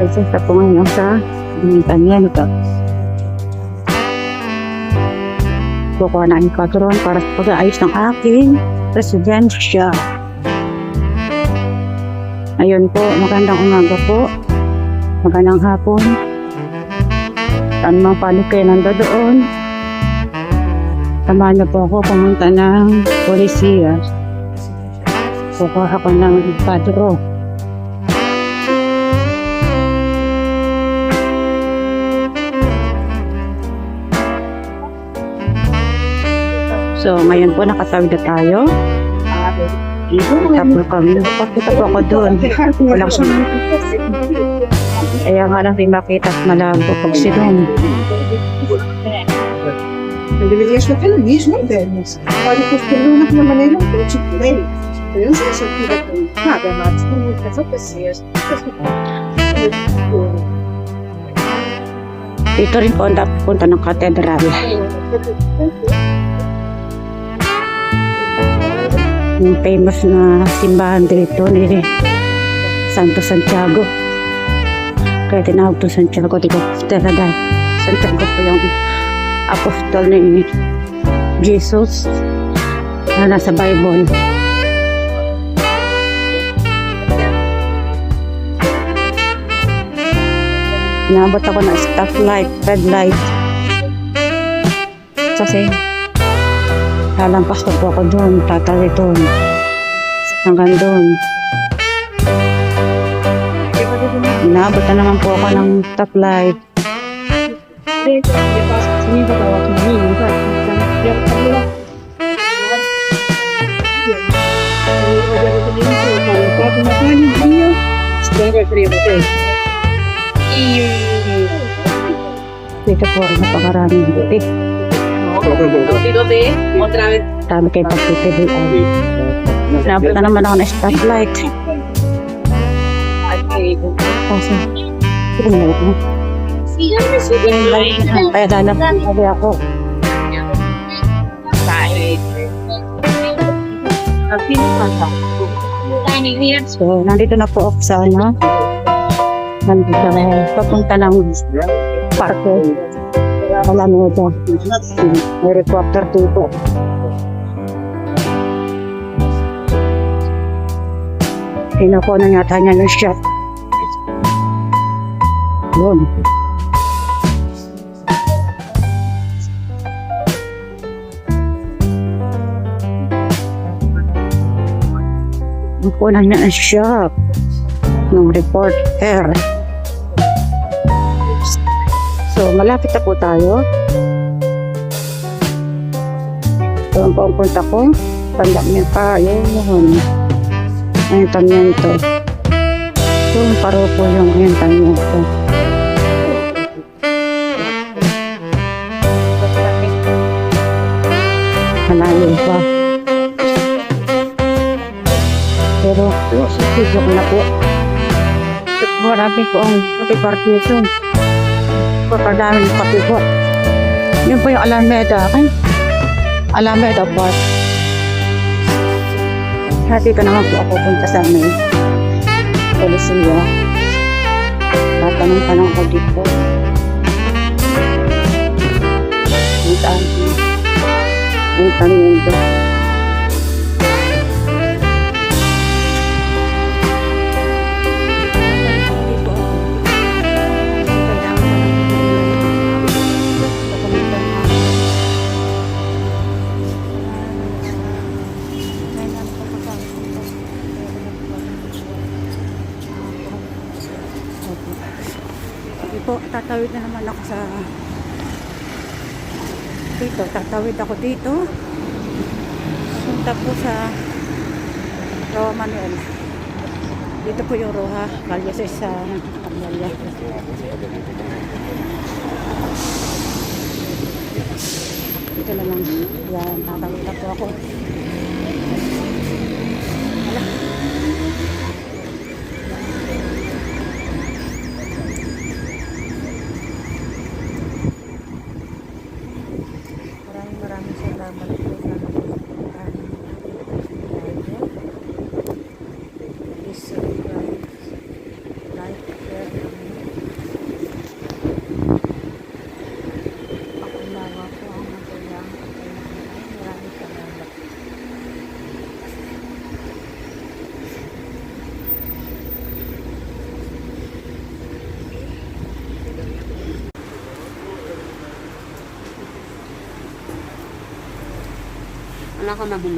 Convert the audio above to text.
Presensya po ngayon sa Ayuntamiento. Kukuha na ang katron para sa pag-aayos ng aking residensya. Ayun po, magandang umaga po. Magandang hapon. Saan mang paano kayo nando doon? Samahan niyo po ako pumunta ng polisiya. Kukuha ako ng padro. So, ngayon po nakatawid na tayo. Tapos kami, pakita po ako doon. Walang sunod. Kaya nga lang din makita at malabo pag sinong. Deveria ser pelo mesmo internos. Pode construir uma de uma maneira muito bem. Eu não sei se queria nada, mas com muitas pessoas. Dito rin po ang punta ng katedral. Yung famous na simbahan dito ni Santo Santiago. Kaya tinawag to Santiago dito. Talaga, Santiago po yung apostol ni Jesus na nasa Bible. Naabot ako ng stop light, red light. Kasi lalampas na po ako doon, tatawid doon. Hanggang doon. Inaabot na naman po ako ng stop light. Dito po napakaraming buti. Otra vez. Dami kayo pagtitilian. Inaabot na naman ako ng stop light. Kasi, tingnan mo. Kaya lalapit sabi ako. So, nandito na po ako sa ano. Nandito na papunta ng parke. Alam mo ito. May reporter dito. Kinukuha na yata niya ng shot. Yun. Kinukuha na niya ng shot ng reporter. So, malapit na po tayo. So, ang pupunta ko, tanda niya pa, yun, yun. Ayuntamiento. Yung paro po yung ayuntamiento. Malayo pa. Pero, sigok na po. Marami po ang partipartito. Pagkadami ng patigo. Yun po yung Alameda. Ay, Alameda Park. Hati ka naman po ako punta sa may Polisilyo. Tatanong-tanong ko dito. Ang taan. Ang tanong ko. Po, tatawid na naman ako sa dito, tatawid ako dito. Punta po sa Roa Manuel. Dito po yung Roha, kalye sa Camellia. Dito na lang. Yan, tatawid na po ako. Wala ka mabili.